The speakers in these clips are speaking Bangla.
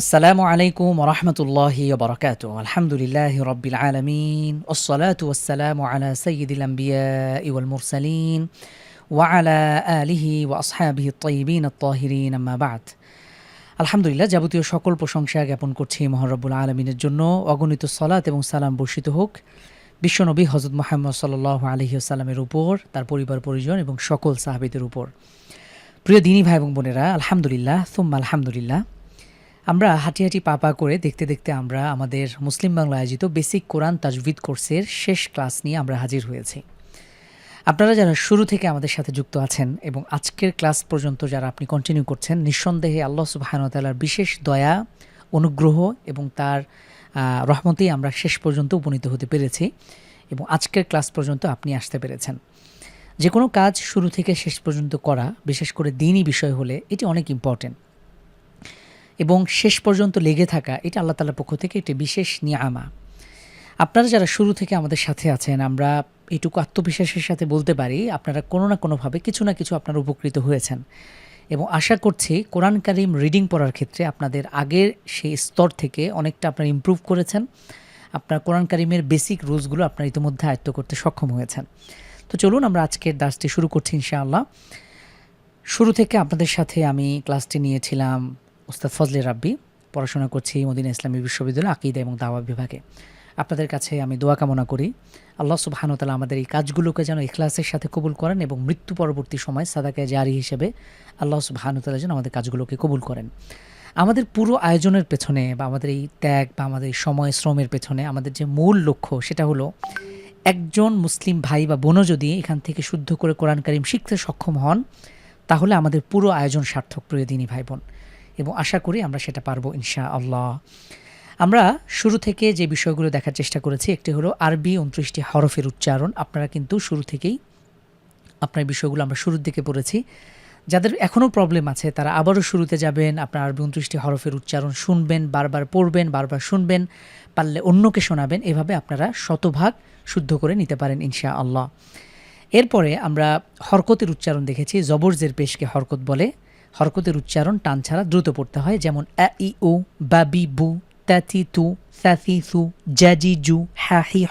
আসসালামু আলাইকুম রহমতুল্লাহি বরকাত আলহামদুলিল্লাহ রব্বিল আলমিন। ওসলাত ওসালাম আলা সঈদুল আম্বিয়া ইউল মুরসালিন ওয়ালা আলিহি ওয়াসহাবিহি তৈবিন তহিরিন আম্মাবাদ আলহামদুলিল্লাহ, যাবতীয় সকল প্রশংসা জ্ঞাপন করছি মহরব্বুল আলমিনের জন্য। অগণিত সলাত এবং সালাম বর্ষিত হোক। বিশ্বনবী হজরত মোহাম্মদ সাল আলাইহি সাল্লামের উপর, তার পরিবার, পরিজন এবং সকল সাহাবিদের উপর। প্রিয় দিনী ভাই এবং বোনেরা, আলহামদুলিল্লাহ, সোম্মা আলহামদুলিল্লাহ। আমরা হাঁটি হাঁটি পা পা করে দেখতে দেখতে আমরা আমাদের মুসলিম বাংলা আয়োজিত বেসিক কোরআন তাজভিদ কোর্সের শেষ ক্লাস নিয়ে আমরা হাজির হয়েছি। আপনারা যারা শুরু থেকে আমাদের সাথে যুক্ত আছেন এবং আজকের ক্লাস পর্যন্ত যারা আপনি কন্টিনিউ করছেন, নিঃসন্দেহে আল্লাহ সুবাহানতালার বিশেষ দয়া, অনুগ্রহ এবং তার রহমতেই আমরা শেষ পর্যন্ত উপনীত হতে পেরেছি এবং আজকের ক্লাস পর্যন্ত আপনি আসতে পেরেছেন। যে কোনো কাজ শুরু থেকে শেষ পর্যন্ত করা, বিশেষ করে দিনই বিষয় হলে, এটি অনেক ইম্পর্টেন্ট এবং শেষ পর্যন্ত লেগে থাকা এটা আল্লাহ তালার পক্ষ থেকে একটি বিশেষ নিয়ামা। আপনারা যারা শুরু থেকে আমাদের সাথে আছেন, আমরা এটুকু আত্মবিশ্বাসের সাথে বলতে পারি, আপনারা কোনো না কোনোভাবে কিছু না কিছু আপনারা উপকৃত হয়েছেন। এবং আশা করছি কোরআন কারিম রিডিং পড়ার ক্ষেত্রে আপনাদের আগের সেই স্তর থেকে অনেকটা আপনারা ইমপ্রুভ করেছেন। আপনার কোরআন কারিমের বেসিক রুলসগুলো আপনারা ইতিমধ্যে আয়ত্ত করতে সক্ষম হয়েছেন। তো চলুন আমরা আজকের দাসটি শুরু করছি ইনশাআল্লাহ। শুরু থেকে আপনাদের সাথে আমি ক্লাসটি নিয়েছিলাম ওস্তাদ ফজলে রাব্বি, পড়াশোনা করছি মদিনা ইসলামী বিশ্ববিদ্যালয়, আকিদা এবং দাওয়া বিভাগে। আপনাদের কাছে আমি দোয়া কামনা করি, আল্লাহ সুবাহানুতালা আমাদের এই কাজগুলোকে যেন ইখলাসের সাথে কবুল করেন এবং মৃত্যু পরবর্তী সময় সাদাকে জারি হিসেবে আল্লাহ সুবাহানুতালা যেন আমাদের কাজগুলোকে কবুল করেন। আমাদের পুরো আয়োজনের পেছনে বা আমাদের এই ত্যাগ বা আমাদের এই সময়, শ্রমের পেছনে আমাদের যে মূল লক্ষ্য সেটা হলো, একজন মুসলিম ভাই বা বোনও যদি এখান থেকে শুদ্ধ করে কোরআন কারিম শিখতে সক্ষম হন, তাহলে আমাদের পুরো আয়োজন সার্থক প্রিয় দিনী ভাই বোন এবং আশা করি আমরা সেটা পারব ইনশা আল্লাহ আমরা শুরু থেকে যে বিষয়গুলো দেখার চেষ্টা করেছি, একটি হলো আরবি উনত্রিশটি হরফের উচ্চারণ। আপনারা কিন্তু শুরু থেকেই আপনার বিষয়গুলো আমরা শুরুর দিকে পড়েছি। যাদের এখনও প্রবলেম আছে, তারা আবারও শুরুতে যাবেন, আপনার আরবি উনত্রিশটি হরফের উচ্চারণ শুনবেন, বারবার পড়বেন, বারবার শুনবেন, পারলে অন্যকে শোনাবেন, এভাবে আপনারা শতভাগ শুদ্ধ করে নিতে পারেন ইনশা আল্লাহ এরপরে আমরা হরকতের উচ্চারণ দেখেছি জবরজের পেশকে হরকত বলে। হরকতের উচ্চারণ টান ছাড়া দ্রুত পড়তে হয়, যেমন আ ই, উ, বা, বি তাতি তু সাথি সু জাজি জু হ্যা হি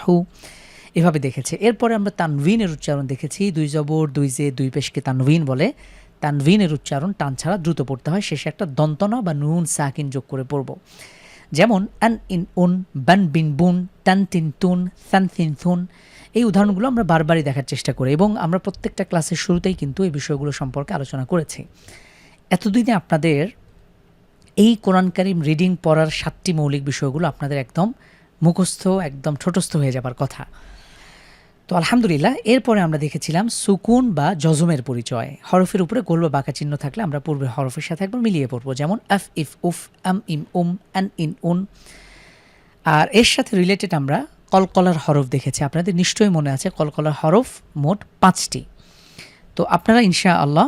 এভাবে দেখেছে। এরপরে আমরা তানভিনের উচ্চারণ দেখেছি, দুই জবর, দুই জে, দুই পেশকে তানভিন বলে। তানভিনের উচ্চারণ টান ছাড়া দ্রুত পড়তে হয়, শেষে একটা দন্তনা বা নুন সাকিন যোগ করে পড়ব। যেমন আন ইন উন, বান বিন বুন টান তিন তুন, সান তিন থুন, এই উদাহরণগুলো আমরা বারবারই দেখার চেষ্টা করি এবং আমরা প্রত্যেকটা ক্লাসের শুরুতেই কিন্তু এই বিষয়গুলো সম্পর্কে আলোচনা করেছি। এতদিনে আপনাদের এই কোরআন কারিম রিডিং পড়ার সাতটি মৌলিক বিষয়গুলো আপনাদের একদম মুখস্থ, একদম ঠোঁটস্থ হয়ে যাবার কথা। তো আলহামদুলিল্লাহ, এরপরে আমরা দেখেছিলাম সুকুন বা জজমের পরিচয়। হরফের উপরে গোল বা বাঁকা চিহ্ন থাকলে আমরা পূর্বের হরফের সাথে একবার মিলিয়ে পড়ব। যেমন এফ ইফ, উফ, আম, ইম, উম অ্যান ইন, উন। আর এর সাথে রিলেটেড আমরা কলকলার হরফ দেখেছি। আপনাদের নিশ্চয়ই মনে আছে কলকলার হরফ মোট পাঁচটি। তো আপনারা ইনশা আল্লাহ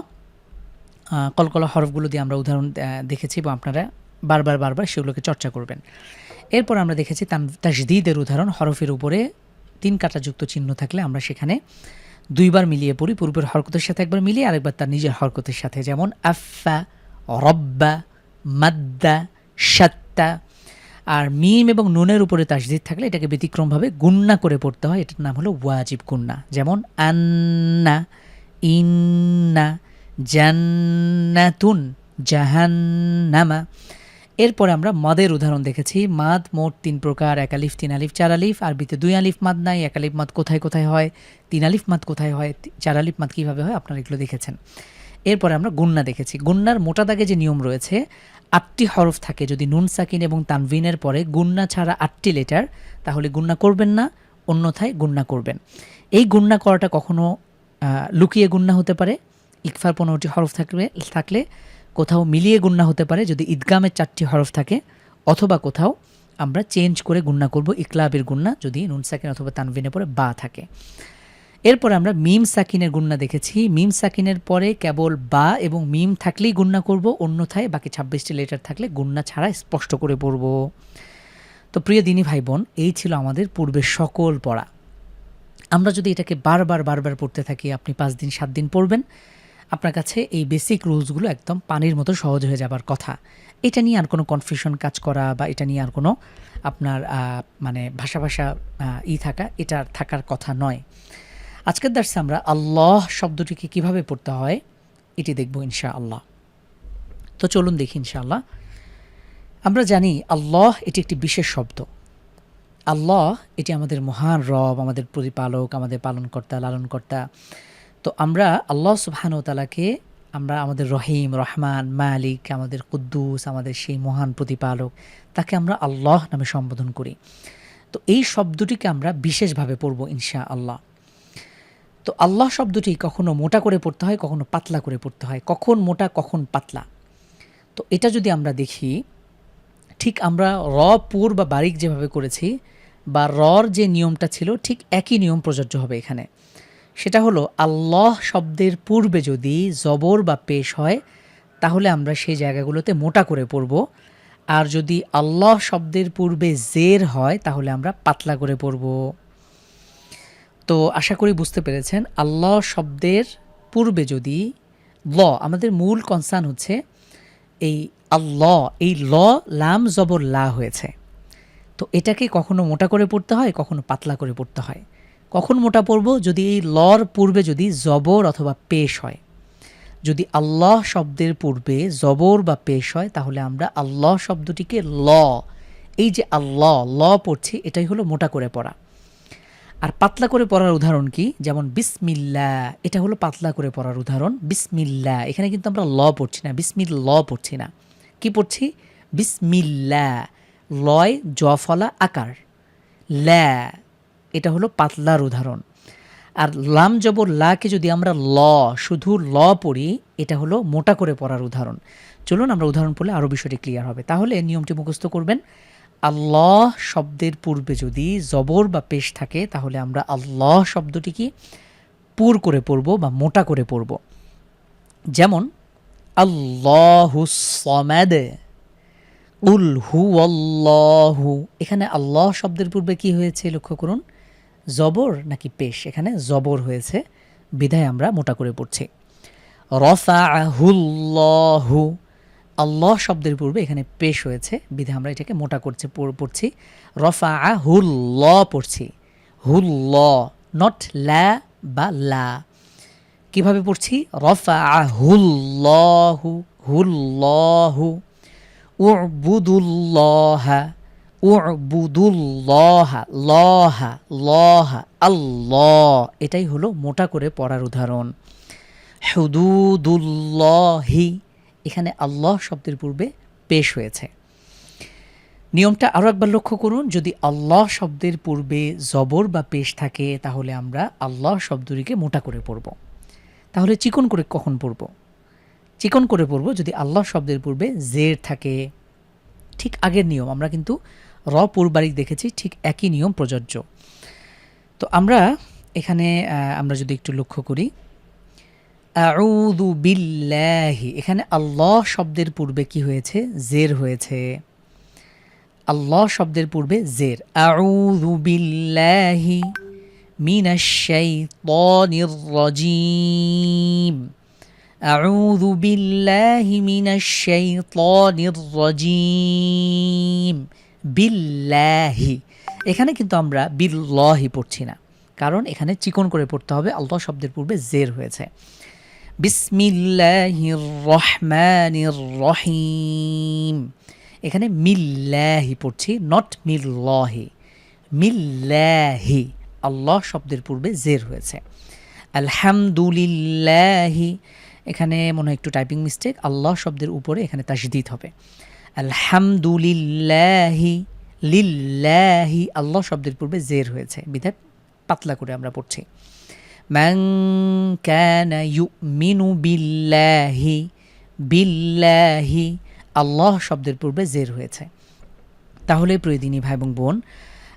কলকলা হরফগুলো দিয়ে আমরা উদাহরণ দেখেছি এবং আপনারা বারবার বারবার সেগুলোকে চর্চা করবেন। এরপর আমরা দেখেছি তান তাজদিদের উদাহরণ, হরফের উপরে তিন কাটাযুক্ত চিহ্ন থাকলে আমরা সেখানে দুইবার মিলিয়ে পড়ি, পূর্বের হরকতের সাথে একবার মিলিয়ে আরেকবার তার নিজের হরকতের সাথে। যেমন আফা রব্বা, মাদ্দা সাত্তা আর মিম এবং নুনের উপরে তাসদিদ থাকলে এটাকে ব্যতিক্রমভাবে গুন্না করে পড়তে হয়। এটার নাম হলো ওয়াজিব গুন্না। যেমন, আন্না, ইন্না জান্নাতুন, জাহান্নামা। এরপরে আমরা মাদের উদাহরণ দেখেছি। মাদ মোট তিন প্রকার, এক আলিফ, তিন আলিফ, চার আলিফ। আরবিতে দুই আলিফ মাদ নাই, এক আলিফ মাদ কোথায় কোথায় হয়? তিন আলিফ মাদ কোথায় হয়? চার আলিফ মাদ কীভাবে হয়? আপনারা এগুলো দেখেছেন। এরপরে আমরা গুন্না দেখেছি। গুন্নার মোটা দাগে যে নিয়ম রয়েছে, আটটি হরফ থাকে। যদি নুন, সাকিন এবং তানভিনের পরে গুন্না ছাড়া আটটি লেটার, তাহলে গুন্না করবেন না, অন্যথায় গুন্না করবেন। এই গুন্না করাটা কখনো লুকিয়ে গুন্না হতে পারে ইকফার পনেরোটি হরফ থাকবে, থাকলে কোথাও মিলিয়ে গুন্না হতে পারে। যদি ঈদগামের চারটি হরফ থাকে, অথবা কোথাও, আমরা চেঞ্জ করে গুন্না করব ইকলাবের গুন্না যদি নুন সাকিন অথবা তানভিনের পরে বা থাকে। এরপর আমরা মিম সাকিনের গুন্না দেখেছি। মিম সাকিনের পরে কেবল বা এবং মিম থাকলেই গুন্না করব, অন্যথায় বাকি ছাব্বিশটি লেটার থাকলে গুন্না ছাড়া স্পষ্ট করে পড়ব। তো প্রিয় দিনী ভাই বোন এই ছিল আমাদের পূর্বের সকল পড়া। আমরা যদি এটাকে বারবার বারবার পড়তে থাকি, আপনি পাঁচ দিন, সাত দিন পড়বেন। আপনার কাছে এই বেসিক রুলসগুলো একদম পানির মতো সহজ হয়ে যাবার কথা। এটা নিয়ে আর কোনো কনফিউশন কাজ করা বা এটা নিয়ে আর কোনো আপনার মানে ভাষা ভাষা ই থাকা, এটা থাকার কথা নয়। আজকের দার্সে আমরা আল্লাহ শব্দটিকে কীভাবে পড়তে হয়, এটি দেখব ইনশা আল্লাহ তো চলুন দেখি ইনশাআল্লাহ। আমরা জানি আল্লাহ এটি একটি বিশেষ শব্দ। আল্লাহ এটি আমাদের মহান রব, আমাদের প্রতিপালক, আমাদের পালনকর্তা, লালনকর্তা। তো আমরা আল্লাহ তাআলাকে, আমরা আমাদের রহিম, রহমান, মালিক, আমাদের কুদ্দুস, আমাদের সেই মহান প্রতিপালক, তাকে আমরা আল্লাহ নামে সম্বোধন করি। তো এই শব্দটিকে আমরা বিশেষভাবে পড়ব ইনশা আল্লাহ তো আল্লাহ শব্দটি কখনো মোটা করে পড়তে হয়, কখনো পাতলা করে পড়তে হয়। কখন মোটা, কখন পাতলা। তো এটা যদি আমরা দেখি, ঠিক আমরা র পুর বা বারিক যেভাবে করেছি, বা রর যে নিয়মটা ছিল, ঠিক একই নিয়ম প্রযোজ্য হবে এখানে। সেটা হলো, আল্লাহ শব্দের পূর্বে যদি জবর বা পেশ হয়, তাহলে আমরা সেই জায়গাগুলোতে মোটা করে পড়ব। আর যদি আল্লাহ শব্দের পূর্বে জের হয়, তাহলে আমরা পাতলা করে পড়ব। তো আশা করি বুঝতে পেরেছেন, আল্লাহ শব্দের পূর্বে যদি ল, আমাদের মূল কনসার্ন হচ্ছে এই আল্লাহ, এই ল, লাম, জবর, লা হয়েছে। তো এটাকে কখনো মোটা করে পড়তে হয়, কখনো পাতলা করে পড়তে হয়। কখন মোটা পড়ব? যদি এই লর পূর্বে যদি জবর অথবা পেশ হয়। যদি আল্লাহ শব্দের পূর্বে জবর বা পেশ হয়, তাহলে আমরা আল্লাহ শব্দটিকে ল, এই যে আল্লাহ, ল পড়ছি, এটাই হলো মোটা করে পড়া। আর পাতলা করে পড়ার উদাহরণ কি? যেমন বিসমিল্লা, এটা হলো পাতলা করে পড়ার উদাহরণ। বিসমিল্লা, এখানে কিন্তু আমরা ল পড়ছি না, বিসমিল ল পড়ছি না। কি পড়ছি? বিসমিল্লা, লয়, জফলা, আকার। ল্যা এটা হলো পাতলার উদাহরণ। আর লাম জবর লাকে যদি আমরা ল, শুধু ল পড়ি, এটা হলো মোটা করে পড়ার উদাহরণ। চলুন আমরা উদাহরণ পড়লে আরও বিষয়টি ক্লিয়ার হবে। তাহলে নিয়মটি মুখস্থ করবেন। আল্লাহ শব্দের পূর্বে যদি জবর বা পেশ থাকে, তাহলে আমরা আল্লাহ শব্দটিকে পুর করে পড়ব বা মোটা করে পড়ব। যেমন আল্লাহুসমাদ উল হু আল্লাহু এখানে আল্লাহ শব্দের পূর্বে কি হয়েছে? লক্ষ্য করুন। জবর নাকি পেশ? এখানে জবর হয়েছে। বিধায় আমরা মোটা করে পড়ছি। রফাহুল্লাহু আল্লাহ শব্দের পূর্বে এখানে পেশ হয়েছে। বিধায় আমরা এটাকে মোটা করছে, পড়- পড়ছি। রফা হুল্ল পড়ছি। হুল্ল নট লা বা লা। কীভাবে পড়ছি? রফা হুল্লাহু হুল্লাহু। উবুদুল্লাহা। আল্লাহ। এটাই হলো মোটা করে পড়ার উদাহরণ। হুদুদুল্লাহি। এখানে আল্লাহ শব্দের পূর্বে পেশ হয়েছে। নিয়মটা আরও একবার লক্ষ্য করুন, যদি আল্লাহ শব্দের পূর্বে জবর বা পেশ থাকে, তাহলে আমরা আল্লাহ শব্দটিকে মোটা করে পড়ব। তাহলে চিকন করে কখন পড়ব? চিকন করে পড়ব যদি আল্লাহ শব্দের পূর্বে জের থাকে। ঠিক আগের নিয়ম, আমরা কিন্তু র পূর্বারিক দেখেছি, ঠিক একই নিয়ম প্রযোজ্য। তো আমরা এখানে আমরা যদি একটু লক্ষ্য করি বিল্লাহি, এখানে আল্লাহ শব্দের পূর্বে কি হয়েছে? জের হয়েছে। আল্লাহ শব্দের পূর্বে জের। আউযু বিল্লাহি মিনাশ শাইতানির রাজিম। আউযু বিল্লাহি মিনাশ শাইতানির রাজিম। বিল্লাহি। এখানে কিন্তু আমরা বিল্লাহি পড়ছি না। কারণ এখানে চিকন করে পড়তে হবে, আল্লাহ শব্দের পূর্বে জের হয়েছে। বিসমিল্লাহির রহমানির রহিম। এখানে মিল্লাহি পড়ছি নট মিল্লাহি। মিল্লাহি, আল্লাহ শব্দের পূর্বে জের হয়েছে। আলহামদুলিল্লাহি, এখানে মনে হয় একটু টাইপিং মিস্টেক আল্লাহ শব্দের উপরে এখানে তাসদিদ হবে। আলহামদুলিল্লাহি, লিল্লাহি। আল্লাহ শব্দের পূর্বে জের হয়েছে। বিধায় পাতলা করে আমরা পড়ছি। মান কানা ইউমিনু বিল্লাহি বিল্লাহি। আল্লাহ শব্দের পূর্বে জের হয়েছে। তাহলে প্রয়োদিনী ভাই এবং বোন,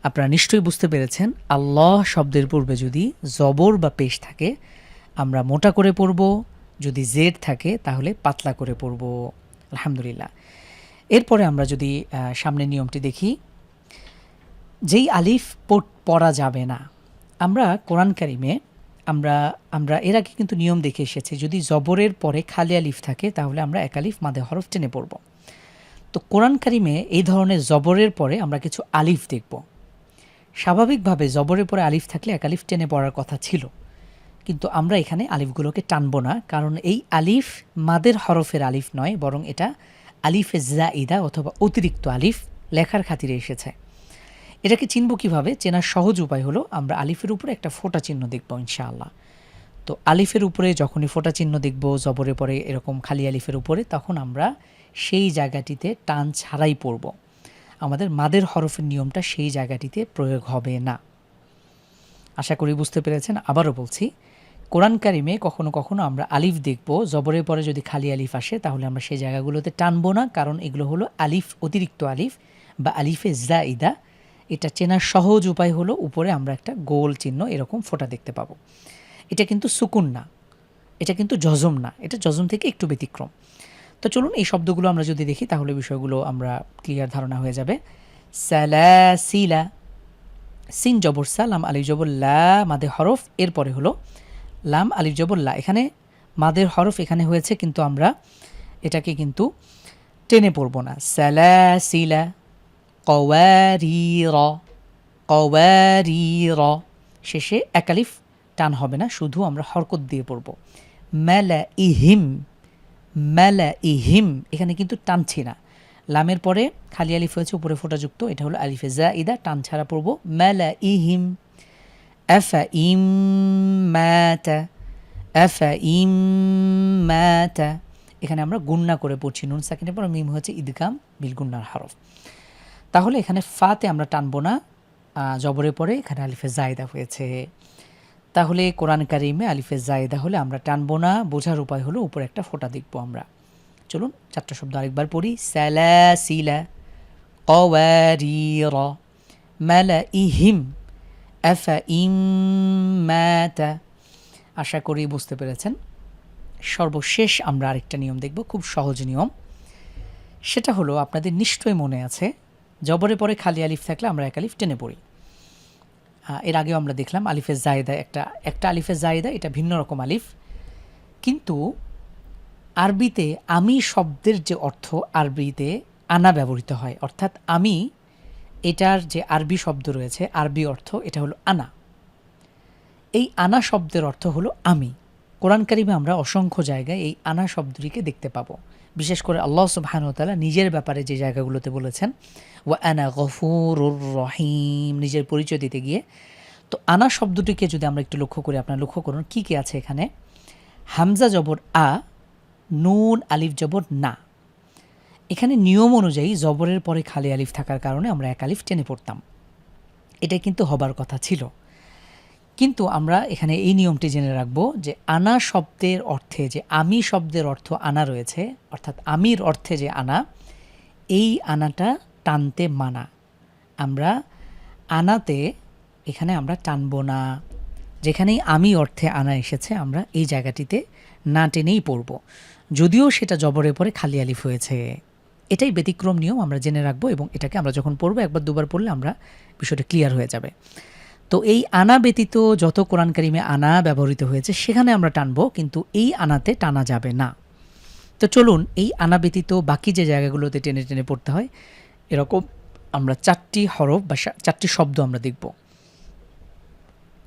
আপনারা নিশ্চয়ই বুঝতে পেরেছেন, আল্লাহ শব্দের পূর্বে যদি জবর বা পেশ থাকে, আমরা মোটা করে পড়ব, যদি জেড থাকে, তাহলে পাতলা করে পড়ব। আলহামদুলিল্লাহ। এরপরে আমরা যদি সামনের নিয়মটি দেখি, যেই আলিফ পড়া যাবে না, আমরা কোরআন কারিমে, আমরা আমরা এর আগে কিন্তু নিয়ম দেখে এসেছি, যদি জবরের পরে খালি আলিফ থাকে, তাহলে আমরা এক আলিফ মাদে হরফ টেনে পড়ব। তো কোরআন কারিমে এই ধরনের জবরের পরে আমরা কিছু আলিফ দেখব। স্বাভাবিকভাবে জবরের পরে আলিফ থাকলে এক আলিফ টেনে পড়ার কথা ছিল, কিন্তু আমরা এখানে আলিফগুলোকে টানব না, কারণ এই আলিফ মাদের হরফের আলিফ নয়, বরং এটা আলিফে জাইদা অথবা অতিরিক্ত আলিফ লেখার খাতিরে এসেছে। এটাকে চিনব কীভাবে? চেনার সহজ উপায় হলো আমরা আলিফের উপরে একটা ফোটা চিহ্ন দেখব ইনশাআল্লাহ। তো আলিফের উপরে যখনই ফোটা চিহ্ন দেখব, জবরে পরে এরকম খালি আলিফের উপরে, তখন আমরা সেই জায়গাটিতে টান ছাড়াই পড়ব। আমাদের মাদের হরফের নিয়মটা সেই জায়গাটিতে প্রয়োগ হবে না। আশা করি বুঝতে পেরেছেন। আবারও বলছি কোরআন কারিমে কখনো কখনো আমরা আলিফ দেখব। জবরের পরে যদি খালি আলিফ আসে, তাহলে আমরা সেই জায়গাগুলোতে টানবো না, কারণ এগুলো হলো আলিফ, অতিরিক্ত আলিফ বা আলিফে জা ইদা এটা চেনার সহজ উপায় হলো উপরে আমরা একটা গোল চিহ্ন এরকম ফোঁটা দেখতে পাবো। এটা কিন্তু সুকুন না, এটা কিন্তু জজম না, এটা জজম থেকে একটু ব্যতিক্রম। তো চলুন এই শব্দগুলো আমরা যদি দেখি, তাহলে বিষয়গুলো আমরা ক্লিয়ার ধারণা হয়ে যাবে। সিন জবর সা লাম আলিফ জবর লা, মাদে হরফ, এরপরে হলো লাম আলিফ জবর লা। এখানে মাদের হরফ এখানে হয়েছে, কিন্তু আমরা এটাকে কিন্তু টেনে পড়ব না। স্যালাসিলা কওয়ারির র শেষে একালিফ টান হবে না, শুধু আমরা হরকত দিয়ে পড়ব। ম্যালা ইহিম ম্যালা ইহিম এখানে কিন্তু টানছি না। লামের পরে খালি আলিফ হয়েছে, উপরে ফোটাযুক্ত এটা হলো আলিফে জা ইদা টান ছাড়া পড়ব। ম্যালা ইহিম আফা ইম ম্যাতা আফা ইম ম্যাতা এখানে আমরা গুন্না করে পড়ছি নুন সেকেন্ডের পর মিম হচ্ছে ঈদগাম বিল গুন্নার হরফ তাহলে এখানে ফাতে আমরা টানবো না আহ, জবরে পরে এখানে আলিফে জায়দা হয়েছে তাহলে কোরআন কারিমে আলিফে জায়দা হলে আমরা টানবো না বোঝার উপায় হলো উপরে একটা ফোঁটা দেখবো আমরা চলুন চারটা শব্দ আরেকবার পড়ি স্যালাসিলা قوارير ملئهم আশা করি বুঝতে পেরেছেন। সর্বশেষ আমরা আরেকটা নিয়ম দেখব, খুব সহজ নিয়ম। সেটা হলো, আপনাদের নিশ্চয়ই মনে আছে, জবরে পরে খালি আলিফ থাকলে আমরা এক আলিফ টেনে পড়ি। এর আগেও আমরা দেখলাম, আলিফে জায়দা একটা একটা আলিফে জায়দা, এটা ভিন্ন রকম আলিফ। কিন্তু আরবিতে আমি শব্দের যে অর্থ, আরবিতে আনা ব্যবহৃত হয়, অর্থাৎ আমি এটার যে আরবি শব্দ রয়েছে, আরবি অর্থ, এটা হলো আনা। এই আনা শব্দের অর্থ হলো আমি। কোরআন কারিমে আমরা অসংখ্য জায়গায় এই আনা শব্দটিকে দেখতে পাবো। বিশেষ করে আল্লাহ সুবাহানুতালা নিজের ব্যাপারে যে জায়গাগুলোতে বলেছেন ও আনা গফুর রহিম নিজের পরিচয় দিতে গিয়ে। তো আনা শব্দটিকে যদি আমরা একটু লক্ষ্য করি, আপনার লক্ষ্য করুন কী কী আছে এখানে। হামজা জবর আ, নুন, আলিফ জবর না। এখানে নিয়ম অনুযায়ী জবরের পরে খালি আলিফ থাকার কারণে আমরা এক আলিফ টেনে পড়তাম। এটা কিন্তু হবার কথা ছিল। কিন্তু আমরা এখানে এই নিয়মটি জেনে রাখব যে আনা শব্দের অর্থে যে আমি শব্দের অর্থ আনা রয়েছে, অর্থাৎ আমির অর্থে যে আনা, এই আনাটা টানতে মানা। আমরা আনাতে এখানে আমরা টানব না। যেখানেই আমি অর্থে আনা এসেছে, আমরা এই জায়গাটিতে না টেনেই পড়ব। যদিও সেটা জবরে পরে খালি আলিফ হয়েছে। এটাই ব্যতিক্রম নিয়ম আমরা জেনে রাখব এবং এটাকে আমরা যখন পড়ব, একবার দুবার পড়লে আমরা বিষয়টা ক্লিয়ার হয়ে যাবে। তো এই আনা ব্যতীত যত কোরআন কারিমে আনা ব্যবহৃত হয়েছে, সেখানে আমরা টানবো, কিন্তু এই আনাতে টানা যাবে না। তো চলুন, এই আনা ব্যতীত বাকি যে জায়গাগুলোতে টেনে টেনে পড়তে হয়, এরকম আমরা চারটি হরফ বা চারটি শব্দ আমরা দেখব।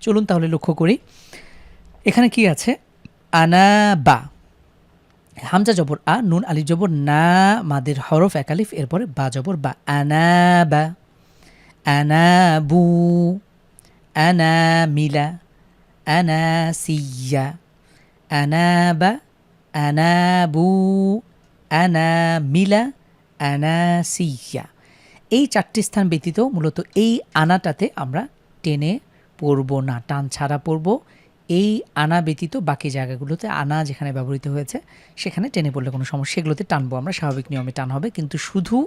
চলুন তাহলে লক্ষ্য করি। এখানে কি আছে? আনা বা। হামজা জবর আ, নুন আলিফ জবর না, মাদের হরফ একালিফ এরপরে বা জবর বা আনা বা আনা বু আনা মিলা আনা সিয়া আনা বা আনা বু আনা মিলা আনা সিয়া এই চারটি স্থান ব্যতীত মূলত এই আনাটাতে আমরা টেনে পড়ব না, টান ছাড়া পড়ব। এই আনা ব্যতীত বাকি জায়গাগুলোতে আনা যেখানে ব্যবহৃত হয়েছে, সেখানে টেনে পড়লে কোনো সমস্যা, সেগুলোতে টানবো আমরা, স্বাভাবিক নিয়মে টান হবে। কিন্তু শুধু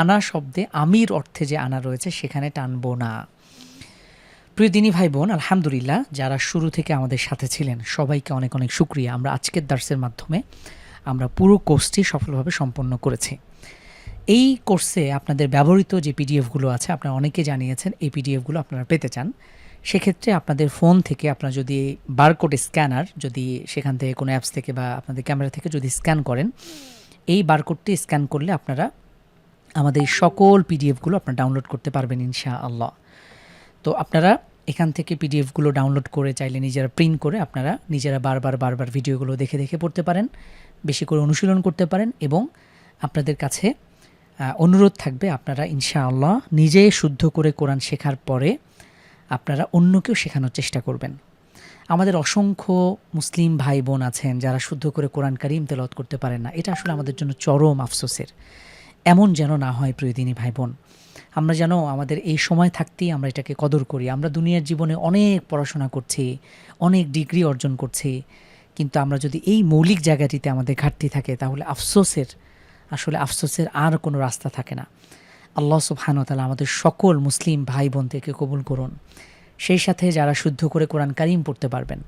আনা শব্দে আমির অর্থে যে আনা রয়েছে, সেখানে টানবো না। প্রিয় দিনী ভাই বোন আলহামদুলিল্লাহ যারা শুরু থেকে আমাদের সাথে ছিলেন, সবাইকে অনেক অনেক শুক্রিয়া। আমরা আজকের দার্সের মাধ্যমে আমরা পুরো কোর্সটি সফলভাবে সম্পন্ন করেছি। এই কোর্সে আপনাদের ব্যবহৃত যে পিডিএফগুলো আছে, আপনারা অনেকে জানিয়েছেন, এই পিডিএফগুলো আপনারা পেতে চান। সেক্ষেত্রে আপনাদের ফোন থেকে আপনার যদি বারকোড স্ক্যানার, যদি সেখান থেকে কোনো অ্যাপস থেকে বা আপনাদের ক্যামেরা থেকে যদি স্ক্যান করেন, এই বারকোডটি স্ক্যান করলে আপনারা আমাদের সকল পিডিএফগুলো আপনারা ডাউনলোড করতে পারবেন ইনশা আল্লাহ তো আপনারা এখান থেকে পিডিএফগুলো ডাউনলোড করে চাইলে নিজেরা প্রিন্ট করে আপনারা নিজেরা বারবার বারবার ভিডিওগুলো দেখে দেখে পড়তে পারেন, বেশি করে অনুশীলন করতে পারেন এবং আপনাদের কাছে অনুরোধ থাকবে আপনারা ইনশাআল্লাহ নিজে শুদ্ধ করে কোরআন শেখার পরে আপনারা অন্যকেও শেখানোর চেষ্টা করবেন। আমাদের অসংখ্য মুসলিম ভাই বোন আছেন যারা শুদ্ধ করে কোরআন কারিম তেলাওয়াত করতে পারেন না। এটা আসলে আমাদের জন্য চরম আফসোসের। এমন যেন না হয় প্রিয়দিনী ভাই বোন আমরা যেন আমাদের এই সময় থাকতেই আমরা এটাকে কদর করি। আমরা দুনিয়ার জীবনে অনেক পড়াশোনা করছি, অনেক ডিগ্রি অর্জন করছি, কিন্তু আমরা যদি এই মৌলিক জায়গাটিতে আমাদের ঘাটতি থাকে, তাহলে আফসোসের, আসলে আফসোসের আর কোনো রাস্তা থাকে না। আল্লাহ সুবহানতালা আমাদের সকল মুসলিম ভাই বোনদেরকে কবুল করুন। সেই সাথে যারা শুদ্ধ করে কোরআন কারিম পড়তে পারবেন,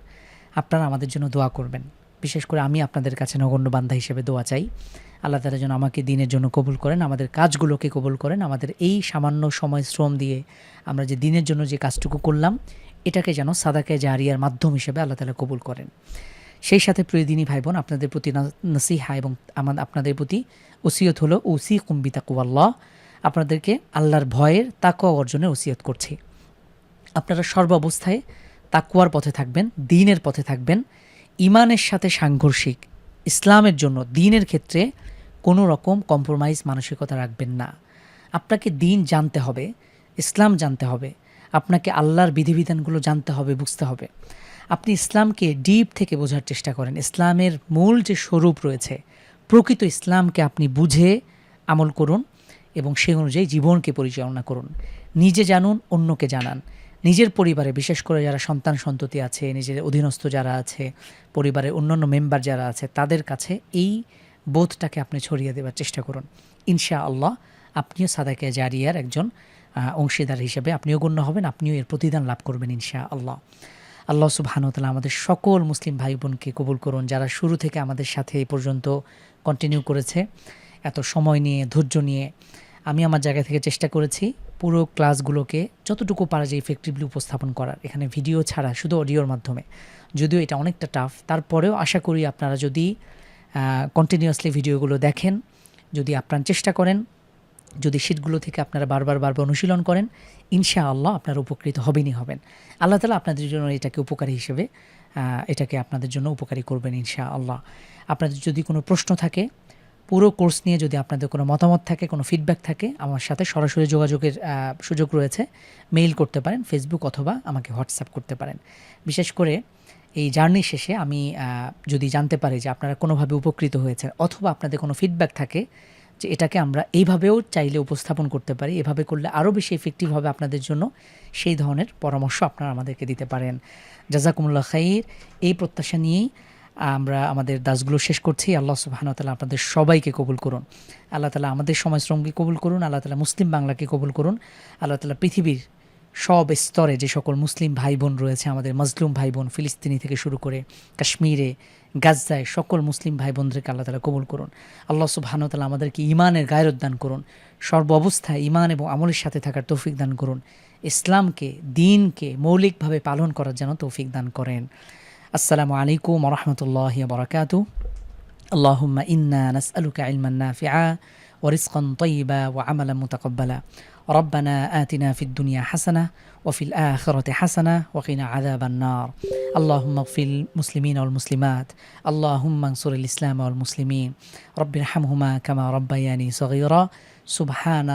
আপনারা আমাদের জন্য দোয়া করবেন। বিশেষ করে আমি আপনাদের কাছে নগণ্য বান্ধা হিসেবে দোয়া চাই। আল্লাহ তালা যেন আমাকে দিনের জন্য কবুল করেন, আমাদের কাজগুলোকে কবুল করেন, আমাদের এই সামান্য সময় শ্রম দিয়ে আমরা যে দিনের জন্য যে কাজটুকু করলাম, এটাকে যেন সাদাকে জারিয়ার মাধ্যম হিসেবে আল্লাহ তালা কবুল করেন। সেই সাথে প্রিয়দিনী ভাই বোন আপনাদের প্রতি নসিহা এবং আমার আপনাদের প্রতি ওসিয়ত হলো ওসি কুম্বিতা কুয়াল্লাহ আপনাদেরকে আল্লাহর ভয়ের তাকওয়া অর্জনের ওসিয়ত করছি। আপনারা সর্বাবস্থায় তাকুয়ার পথে থাকবেন, দিনের পথে থাকবেন ইমানের সাথে সাংঘর্ষিক, ইসলামের জন্য দিনের ক্ষেত্রে কোনো রকম কম্প্রোমাইজ মানসিকতা রাখবেন না। আপনাকে দিন জানতে হবে, ইসলাম জানতে হবে, আপনাকে আল্লাহর বিধিবিধানগুলো জানতে হবে, বুঝতে হবে। আপনি ইসলামকে ডিপ থেকে বোঝার চেষ্টা করেন। ইসলামের মূল যে স্বরূপ রয়েছে, প্রকৃত ইসলামকে আপনি বুঝে আমল করুন এবং সেই অনুযায়ী জীবনকে পরিচালনা করুন। নিজে জানুন, অন্যকে জানান। নিজের পরিবারে, বিশেষ করে যারা সন্তান সন্ততি আছে, নিজের অধীনস্থ যারা আছে, পরিবারের অন্যান্য মেম্বার যারা আছে, তাদের কাছে এই বোধটাকে আপনি ছড়িয়ে দেওয়ার চেষ্টা করুন। ইনশা আল্লাহ আপনিও সাদাকে জারিয়ার একজন অংশীদার হিসেবে আপনিও গণ্য হবেন, আপনিও এর প্রতিদান লাভ করবেন ইনশা আল্লাহ আল্লাহ সুবাহানুতালা আমাদের সকল মুসলিম ভাই বোনকে কবুল করুন, যারা শুরু থেকে আমাদের সাথে এই পর্যন্ত কন্টিনিউ করেছে। এত সময় নিয়ে, ধৈর্য নিয়ে আমি আমার জায়গা থেকে চেষ্টা করেছি পুরো ক্লাসগুলোকে যতটুকু পারা যায় ইফেক্টিভলি উপস্থাপন করার। এখানে ভিডিও ছাড়া, শুধু অডিওর মাধ্যমে। যদিও এটা অনেকটা টাফ তারপরেও আশা করি আপনারা যদি কন্টিনিউয়াসলি ভিডিওগুলো দেখেন, যদি আপনার চেষ্টা করেন, যদি শীটগুলো থেকে আপনারা বারবার বারবার অনুশীলন করেন ইনশা আল্লাহ আপনারা উপকৃত হবেনই হবেন। আল্লাহ তালা আপনাদের জন্য এটাকে উপকারী হিসেবে এটাকে আপনাদের জন্য উপকারী করবেন ইনশা আল্লাহ আপনাদের যদি কোনো প্রশ্ন থাকে পুরো কোর্স নিয়ে যদি আপনাদের কোনো মতামত থাকে, কোনো ফিডব্যাক থাকে, আমার সাথে সরাসরি যোগাযোগের সুযোগ রয়েছে। মেইল করতে পারেন ফেসবুক অথবা আমাকে হোয়াটসঅ্যাপ করতে পারেন। বিশেষ করে এই জার্নি শেষে আমি যদি জানতে পারি যে আপনারা কোনোভাবে উপকৃত হয়েছেন অথবা আপনাদের কোনো ফিডব্যাক থাকে যে এটাকে আমরা এইভাবেও চাইলে উপস্থাপন করতে পারি, এভাবে করলে আরও বেশি এফেক্টিভ হবে আপনাদের জন্য, সেই ধরনের পরামর্শ আপনারা আমাদেরকে দিতে পারেন। জাজাকুমুল্লাহ খাইর, এই প্রত্যাশা নিয়েই আমরা আমাদের দাসগুলো শেষ করছি। আল্লাহ সুবাহানতালা আপনাদের সবাইকে কবুল করুন। আল্লাহ তালা আমাদের সময় শ্রমকে কবুল করুন। আল্লাহ তালা মুসলিম বাংলাকে কবুল করুন। আল্লাহ তালা পৃথিবীর সব স্তরে যে সকল মুসলিম ভাই বোন রয়েছে, আমাদের মজলুম ভাই বোন ফিলিস্তিনি থেকে শুরু করে কাশ্মীরে, গাজ্জায় সকল মুসলিম ভাই বোনদেরকে আল্লাহ তালা কবুল করুন। আল্লাহ সুবাহানতালা আমাদেরকে ইমানের দান করুন। সর্ব অবস্থায় ইমান এবং আমলের সাথে থাকার তৌফিক দান করুন। ইসলামকে, দিনকে মৌলিকভাবে পালন করার যেন তৌফিক দান করেন। আসসালামু আলাইকুম রহমতুল্লাহ বরকাতু اللهم إنا نسألك علما نافعا ورزقا طيبا وعملا متقبلا ربنا آتنا في الدنيا حسنة وفي الآخرة حسنة وقنا عذاب النار اللهم اغفر المسلمين والمسلمات اللهم انصر الإسلام والمسلمين رب ارحمهما كما ربياني صغيرا سبحان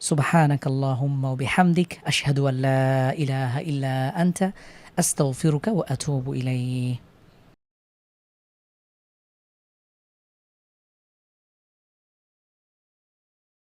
سبحانك اللهم وبحمدك أشهد أن لا إله إلا أنت أستغفرك وأتوب إليه